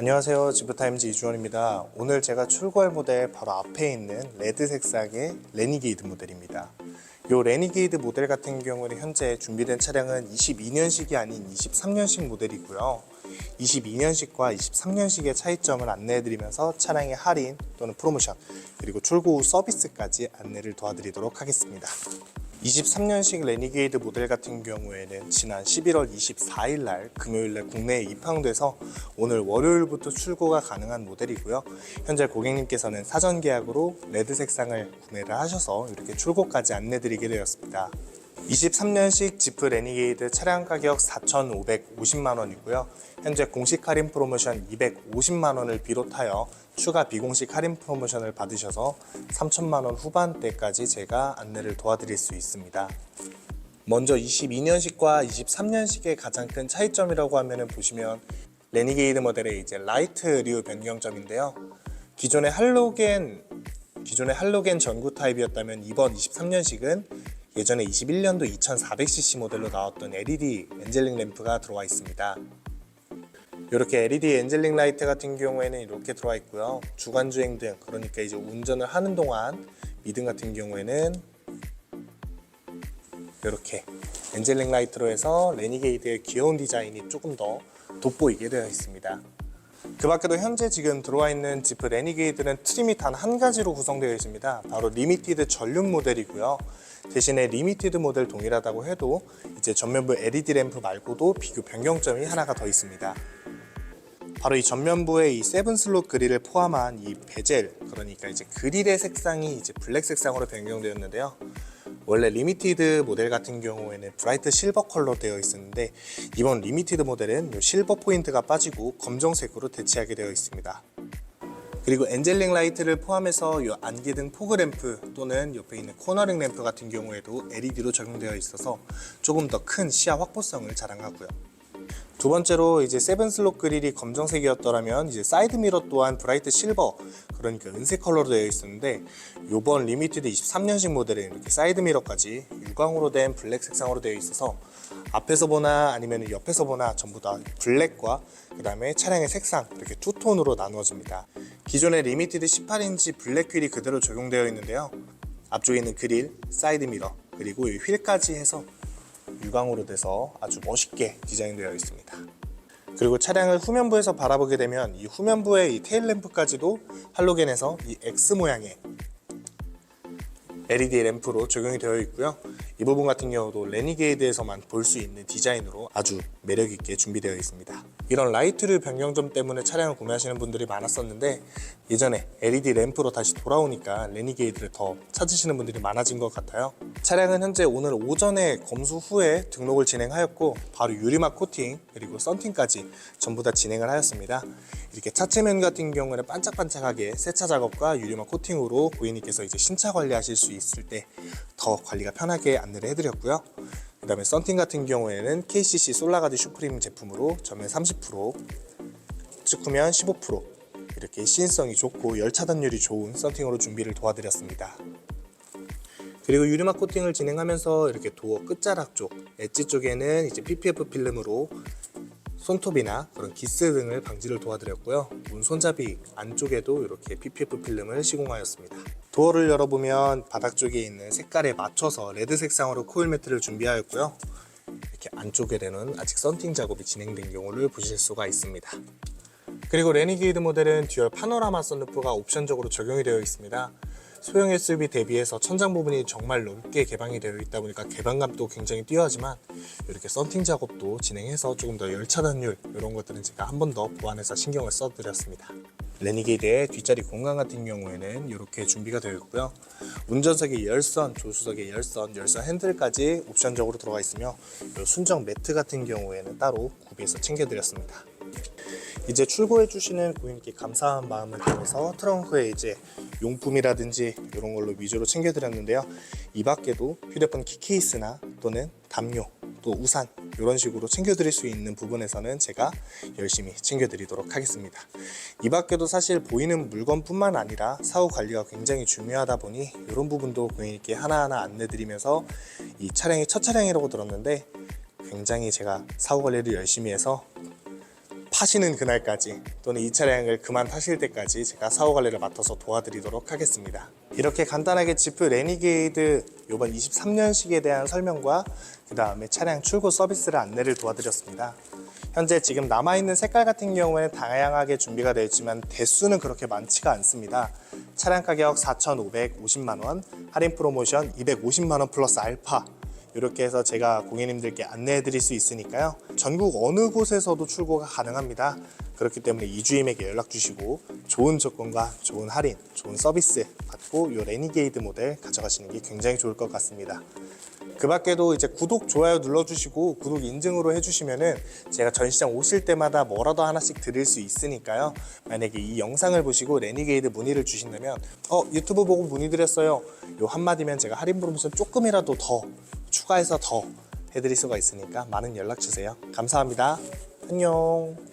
안녕하세요. 지브타임즈 이주원입니다. 오늘 제가 출고할 모델 바로 앞에 있는 레드 색상의 레니게이드 모델입니다. 이 레니게이드 모델 같은 경우는 현재 준비된 차량은 22년식이 아닌 23년식 모델이고요. 22년식과 23년식의 차이점을 안내해드리면서 차량의 할인 또는 프로모션 그리고 출고 후 서비스까지 안내를 도와드리도록 하겠습니다 23년식 레니게이드 모델 같은 경우에는 지난 11월 24일 날 금요일 날 국내에 입항돼서 오늘 월요일부터 출고가 가능한 모델이고요. 현재 고객님께서는 사전 계약으로 레드 색상을 구매를 하셔서 이렇게 출고까지 안내드리게 되었습니다. 23년식 지프 레니게이드 차량 가격 4,550만 원이고요. 현재 공식 할인 프로모션 250만 원을 비롯하여 추가 비공식 할인 프로모션을 받으셔서 3천만 원 후반대까지 제가 안내를 도와드릴 수 있습니다. 먼저 22년식과 23년식의 가장 큰 차이점이라고 하면은 보시면 레니게이드 모델의 이제 라이트 리우 변경점인데요. 기존의 할로겐 기존의 할로겐 전구 타입이었다면 이번 23년식은 예전에 21년도 2400cc 모델로 나왔던 LED 엔젤링 램프가 들어와 있습니다. 이렇게 LED 엔젤링 라이트 같은 경우에는 이렇게 들어와 있고요. 주간 주행 등 그러니까 이제 운전을 하는 동안 미등 같은 경우에는 이렇게 엔젤링 라이트로 해서 레니게이드의 귀여운 디자인이 조금 더 돋보이게 되어 있습니다. 그 밖에도 현재 지금 들어와 있는 지프 레니게이드는 트림이 단 한 가지로 구성되어 있습니다. 바로 리미티드 전륜 모델이고요. 대신에 리미티드 모델 동일하다고 해도 이제 전면부 LED 램프 말고도 비교 변경점이 하나가 더 있습니다. 바로 이 전면부에 이 세븐 슬롯 그릴을 포함한 이 베젤 그러니까 이제 그릴의 색상이 이제 블랙 색상으로 변경되었는데요. 원래 리미티드 모델 같은 경우에는 브라이트 실버 컬러 되어 있었는데 이번 리미티드 모델은 이 실버 포인트가 빠지고 검정색으로 대체하게 되어 있습니다. 그리고 엔젤링 라이트를 포함해서 이 안기등 포그 램프 또는 옆에 있는 코너링 램프 같은 경우에도 LED로 적용되어 있어서 조금 더 큰 시야 확보성을 자랑하고요. 두 번째로 이제 세븐 슬롯 그릴이 검정색이었더라면 이제 사이드 미러 또한 브라이트 실버 그러니까 은색 컬러로 되어 있었는데 이번 리미티드 23년식 모델은 이렇게 사이드 미러까지 유광으로 된 블랙 색상으로 되어 있어서 앞에서 보나 아니면 옆에서 보나 전부 다 블랙과 그 다음에 차량의 색상 이렇게 투톤으로 나누어집니다. 기존의 리미티드 18인치 블랙 휠이 그대로 적용되어 있는데요. 앞쪽에 있는 그릴, 사이드 미러 그리고 이 휠까지 해서 유광으로 돼서 아주 멋있게 디자인되어 있습니다. 그리고 차량을 후면부에서 바라보게 되면 이 후면부의 이 테일 램프까지도 할로겐에서 이 X 모양의 LED 램프로 적용이 되어 있고요. 이 부분 같은 경우도 레니게이드에서만 볼 수 있는 디자인으로 아주 매력 있게 준비되어 있습니다. 이런 라이트류 변경점 때문에 차량을 구매하시는 분들이 많았었는데 예전에 LED 램프로 다시 돌아오니까 레니게이드를 더 찾으시는 분들이 많아진 것 같아요. 차량은 현재 오늘 오전에 검수 후에 등록을 진행하였고 바로 유리막 코팅 그리고 썬팅까지 전부 다 진행을 하였습니다. 이렇게 차체면 같은 경우는 반짝반짝하게 세차 작업과 유리막 코팅으로 고객님께서 이제 신차 관리하실 수 있을 때 더 관리가 편하게 안내를 해드렸고요. 그 다음에 썬팅 같은 경우에는 KCC 솔라가드 슈프림 제품으로 전면 30% 측 후면 15% 이렇게 시인성이 좋고 열 차단율이 좋은 썬팅으로 준비를 도와드렸습니다. 그리고 유리막 코팅을 진행하면서 이렇게 도어 끝자락 쪽, 엣지 쪽에는 이제 PPF 필름으로 손톱이나 그런 기스 등을 방지를 도와드렸고요. 문 손잡이 안쪽에도 이렇게 PPF 필름을 시공하였습니다. 도어를 열어보면 바닥 쪽에 있는 색깔에 맞춰서 레드 색상으로 코일 매트를 준비하였고요. 이렇게 안쪽에는 아직 썬팅 작업이 진행된 경우를 보실 수가 있습니다. 그리고 레니게이드 모델은 듀얼 파노라마 썬루프가 옵션적으로 적용이 되어 있습니다. 소형 SUV 대비해서 천장 부분이 정말 넓게 개방이 되어 있다 보니까 개방감도 굉장히 뛰어하지만 이렇게 썬팅 작업도 진행해서 조금 더 열 차 단율 이런 것들은 제가 한 번 더 보완해서 신경을 써드렸습니다. 레니게이드의 뒷자리 공간 같은 경우에는 이렇게 준비가 되어 있고요. 운전석에 열선, 조수석에 열선, 열선 핸들까지 옵션적으로 들어가 있으며 이 순정 매트 같은 경우에는 따로 구비해서 챙겨드렸습니다. 이제 출고해 주시는 고객님께 감사한 마음을 담아서 트렁크에 이제 용품이라든지 이런 걸로 위주로 챙겨드렸는데요. 이 밖에도 휴대폰 키 케이스나 또는 담요, 또 우산 이런 식으로 챙겨드릴 수 있는 부분에서는 제가 열심히 챙겨드리도록 하겠습니다. 이 밖에도 사실 보이는 물건뿐만 아니라 사후 관리가 굉장히 중요하다 보니 이런 부분도 고객님께 하나하나 안내드리면서 이 차량이 첫 차량이라고 들었는데 굉장히 제가 사후 관리를 열심히 해서 파시는 그날까지 또는 이 차량을 그만 타실 때까지 제가 사후 관리를 맡아서 도와드리도록 하겠습니다. 이렇게 간단하게 지프 레니게이드 이번 23년식에 대한 설명과 그 다음에 차량 출고 서비스를 안내를 도와드렸습니다. 현재 지금 남아있는 색깔 같은 경우에는 다양하게 준비가 되어 있지만 대수는 그렇게 많지가 않습니다. 차량 가격 4,550만 원, 할인 프로모션 250만 원 플러스 알파 이렇게 해서 제가 고객님들께 안내해 드릴 수 있으니까요. 전국 어느 곳에서도 출고가 가능합니다. 그렇기 때문에 이주임에게 연락 주시고 좋은 조건과 좋은 할인, 좋은 서비스 받고 이 레니게이드 모델 가져가시는 게 굉장히 좋을 것 같습니다. 그 밖에도 이제 구독, 좋아요 눌러주시고 구독 인증으로 해주시면은 제가 전시장 오실 때마다 뭐라도 하나씩 드릴 수 있으니까요. 만약에 이 영상을 보시고 레니게이드 문의를 주신다면 어 유튜브 보고 문의드렸어요. 요 한마디면 제가 할인 프로모션 조금이라도 더 추가해서 더 해드릴 수가 있으니까 많은 연락 주세요. 감사합니다. 안녕.